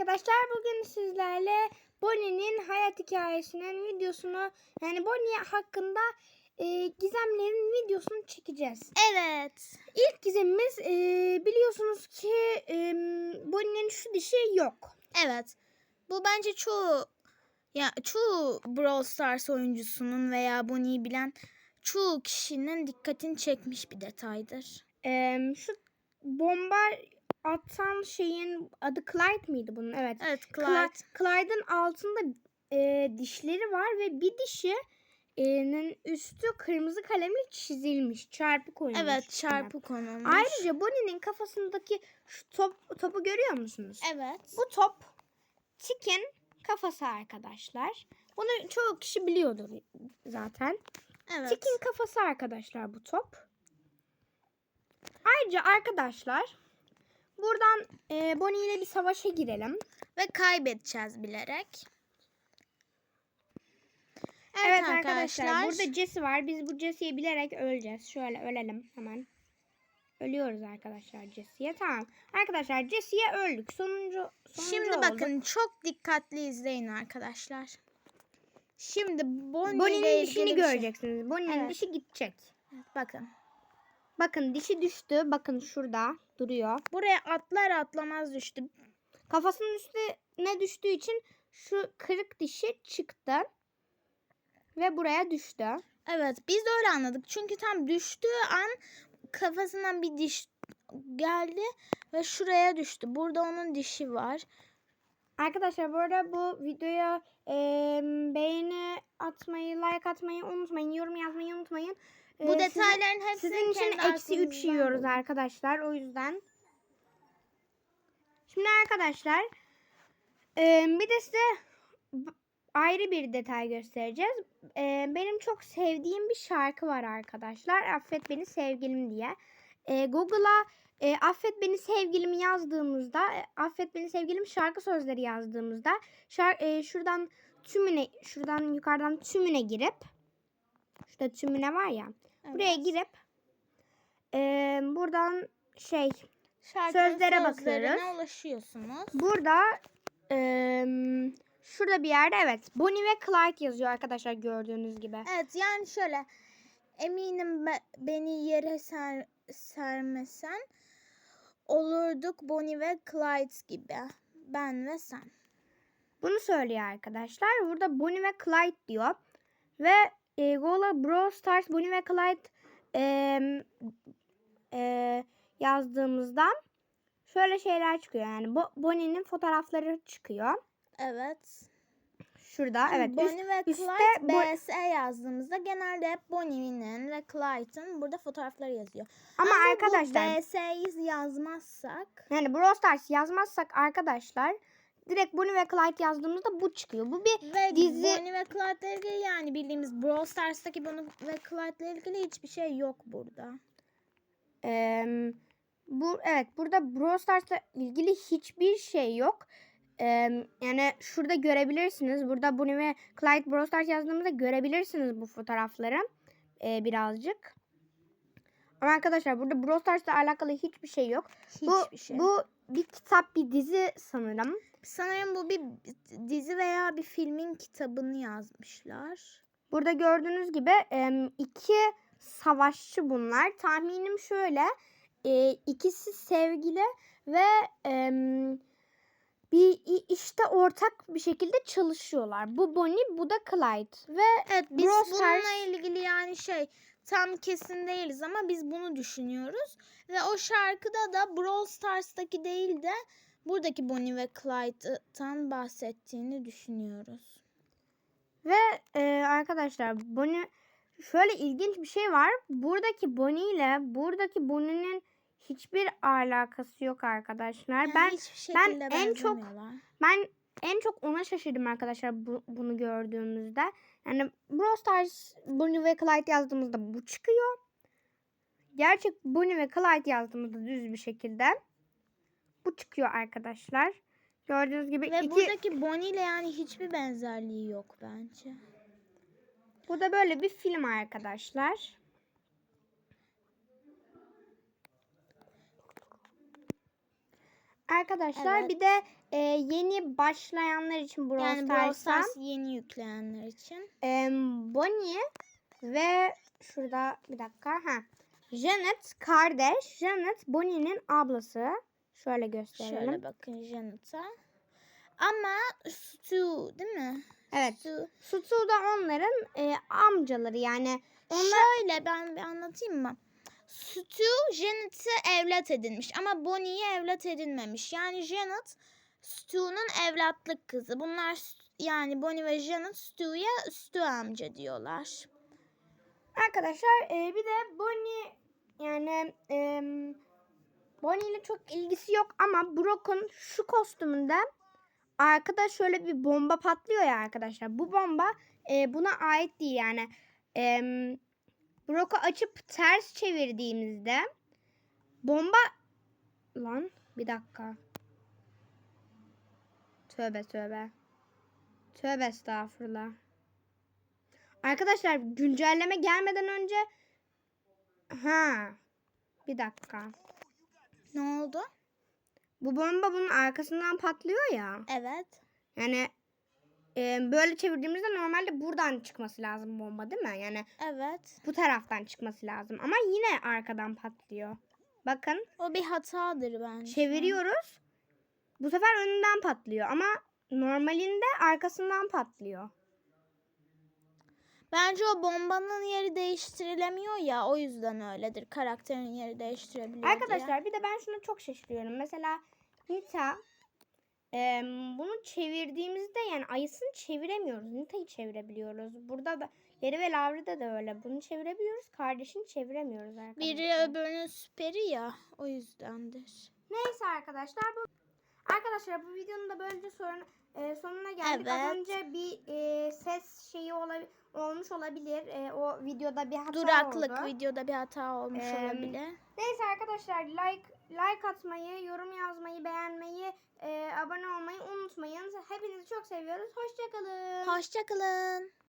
arkadaşlar bugün sizlerle Bonnie'nin hayat hikayesinin videosunu yani Bonnie hakkında e, gizemlerin videosunu çekeceğiz. Evet. İlk gizemimiz e, biliyorsunuz ki e, Bonnie'nin şu dişi yok. Evet. Bu bence çoğu ya çoğu Brawl Stars oyuncusunun veya Bonnie'yi bilen çoğu kişinin dikkatini çekmiş bir detaydır. E, şu bomba atan şeyin adı Clyde miydi bunun? Evet. Evet Clyde. Clyde. Clyde'ın altında e, dişleri var ve bir dişinin üstü kırmızı kalemle çizilmiş. Çarpı konulmuş. Evet çarpı konulmuş. Ayrıca Bonnie'nin kafasındaki şu top, topu görüyor musunuz? Evet. Bu top Tik'in kafası arkadaşlar. Bunu çoğu kişi biliyordur zaten. Evet. Tik'in kafası arkadaşlar bu top. Ayrıca arkadaşlar buradan e, Bonnie ile bir savaşa girelim. Ve kaybedeceğiz bilerek. Evet, arkadaşlar. burada Jesse var. Biz bu Jesse'yi bilerek öleceğiz. Şöyle ölelim hemen. Ölüyoruz arkadaşlar Jesse'ye. Tamam. Arkadaşlar Jesse'ye öldük. Sonuncu, sonuncu Şimdi olduk. bakın çok dikkatli izleyin arkadaşlar. Şimdi Bonnie'nin dişini şey- göreceksiniz. Bonnie'nin Evet. dişi gidecek. Evet, bakın. Bakın dişi düştü. Bakın şurada duruyor. Buraya atlar atlamaz düştü. Kafasının üstüne düştüğü için şu kırık dişi çıktı. Ve buraya düştü. Evet biz de öyle anladık. Çünkü tam düştüğü an kafasından bir diş geldi ve şuraya düştü. Burada onun dişi var. Arkadaşlar bu arada bu videoya e, beğeni atmayı, like atmayı unutmayın. Yorum yazmayı unutmayın. E, Bu detayların hepsini Sizin için eksi 3 aklınızdan yiyoruz arkadaşlar. O yüzden. Şimdi arkadaşlar e, bir de size ayrı bir detay göstereceğiz. E, benim çok sevdiğim bir şarkı var arkadaşlar. Affet beni sevgilim diye. E, Google'a e, affet beni sevgilimi yazdığımızda e, affet beni sevgilim şarkı sözleri yazdığımızda şar, e, şuradan tümüne şuradan yukarıdan tümüne girip şurada tümüne var ya buraya Evet. girip e, buradan şey Şarkının sözlere bakıyoruz. ulaşıyorsunuz. burada e, şurada bir yerde evet Bonnie ve Clyde yazıyor arkadaşlar gördüğünüz gibi. Evet yani şöyle eminim be- beni yere ser, sermesen olurduk Bonnie ve Clyde gibi. Ben ve sen. Bunu söylüyor arkadaşlar. Burada Bonnie ve Clyde diyor. Ve e, Google'a Brawl Stars Bonnie ve Clyde e, e, yazdığımızda şöyle şeyler çıkıyor. Yani Bo- Bonnie'nin fotoğrafları çıkıyor. Evet. Şurada evet. üst- Bonnie ve üstte Clyde Bo- BS yazdığımızda genelde hep Bonnie'nin ve Clyde'ın burada fotoğrafları yazıyor. ama bu arkadaşlar BS'yi yazmazsak yani Brawl Stars yazmazsak arkadaşlar direkt Bonnie ve Clyde yazdığımızda bu çıkıyor. Bu bir ve Dizi- Bonnie ve Clyde'la ilgili yani bildiğimiz Brawl Stars'taki Bonnie ve Clyde'la ilgili hiçbir şey yok burada. Eee, bu evet burada Brawl Stars'la ilgili hiçbir şey yok. Eee, yani şurada görebilirsiniz. Burada Bonnie ve Clyde Brawl Stars yazdığımızda görebilirsiniz bu fotoğrafları eee, birazcık. Ama arkadaşlar burada Brawl Stars'la alakalı hiçbir şey yok. Bu, Hiçbir şey. bu bir kitap, bir dizi sanırım. Sanırım bu bir dizi veya bir filmin kitabını yazmışlar. Burada gördüğünüz gibi iki savaşçı bunlar. Tahminim şöyle. e, ikisi sevgili ve bir işte ortak bir şekilde çalışıyorlar. Bu Bonnie, bu da Clyde. Ve Evet biz Brawl bununla ilgili yani şey tam kesin değiliz ama biz bunu düşünüyoruz. Ve o şarkıda da Brawl Stars'taki değil de buradaki Bonnie ve Clyde'tan bahsettiğini düşünüyoruz. ve e, arkadaşlar Bonnie şöyle ilginç bir şey var. Buradaki Bonnie ile buradaki Bonnie'nin hiçbir alakası yok arkadaşlar. Yani ben ben en çok-. Ben en çok ona şaşırdım arkadaşlar bu- bunu gördüğümüzde. Yani Brawl Stars Bonnie ve Clyde yazdığımızda bu çıkıyor. Gerçek Bonnie ve Clyde yazdığımızda düz bir şekilde bu çıkıyor arkadaşlar. Gördüğünüz gibi Ve iki buradaki Bonnie ile yani hiçbir benzerliği yok bence. bu da böyle bir film arkadaşlar. Arkadaşlar Evet. bir de e, yeni başlayanlar için Brawl yani Brawl Stars yeni yükleyenler için. e, Bonnie ve şurada bir dakika ha Janet kardeş. Janet Bonnie'nin ablası. Şöyle gösterelim. Şöyle bakın Janet'a. Ama Stu değil mi? Evet. Stu. Sutu da onların e, amcaları yani onlar Şöyle ben bir anlatayım mı? Stu Janet'ı evlat edinmiş ama Bonnie'yi evlat edinmemiş. Yani Janet Stu'nun evlatlık kızı. Bunlar yani Bonnie ve Janet Stu'ya Stu amca diyorlar. arkadaşlar e, bir de Bonnie yani e, Bonnie ile çok ilgisi yok ama Brock'un şu kostümünde arkada şöyle bir bomba patlıyor ya arkadaşlar. Bu bomba e, buna ait değil yani. E, Brock'u açıp ters çevirdiğimizde bomba lan bir dakika. Tövbe tövbe. Tövbe estağfurullah. Arkadaşlar güncelleme gelmeden önce ha bir dakika. Ne oldu? Bu bomba bunun arkasından patlıyor ya. Evet. Yani e, böyle çevirdiğimizde normalde buradan çıkması lazım bomba değil mi? Yani Evet. bu taraftan çıkması lazım ama yine arkadan patlıyor. Bakın O bir hatadır bence. çeviriyoruz. Bu sefer önünden patlıyor ama normalinde arkasından patlıyor. Bence o bombanın yeri değiştirilemiyor ya o yüzden öyledir. Karakterin yeri değiştirebiliyor diye. Arkadaşlar bir de ben şuna çok şaşırıyorum. Mesela Nita e, bunu çevirdiğimizde yani ayısını çeviremiyoruz. Nita'yı çevirebiliyoruz. Burada da Yeri ve Lavri'de de öyle. Bunu çevirebiliyoruz. Kardeşini çeviremiyoruz arkadaşlar. Biri öbürünün süperi ya o yüzdendir. Neyse arkadaşlar bu Arkadaşlar bu videonun da böylece sorun, e, sonuna geldik. Az Evet. önce bir e, ses şeyi ola- olmuş olabilir. E, o videoda bir hata Duraklık oldu. videoda bir hata olmuş Em, olabilir. Neyse arkadaşlar like like atmayı, yorum yazmayı, beğenmeyi, e, abone olmayı unutmayın. Hepinizi çok seviyoruz. Hoşçakalın. Hoşçakalın.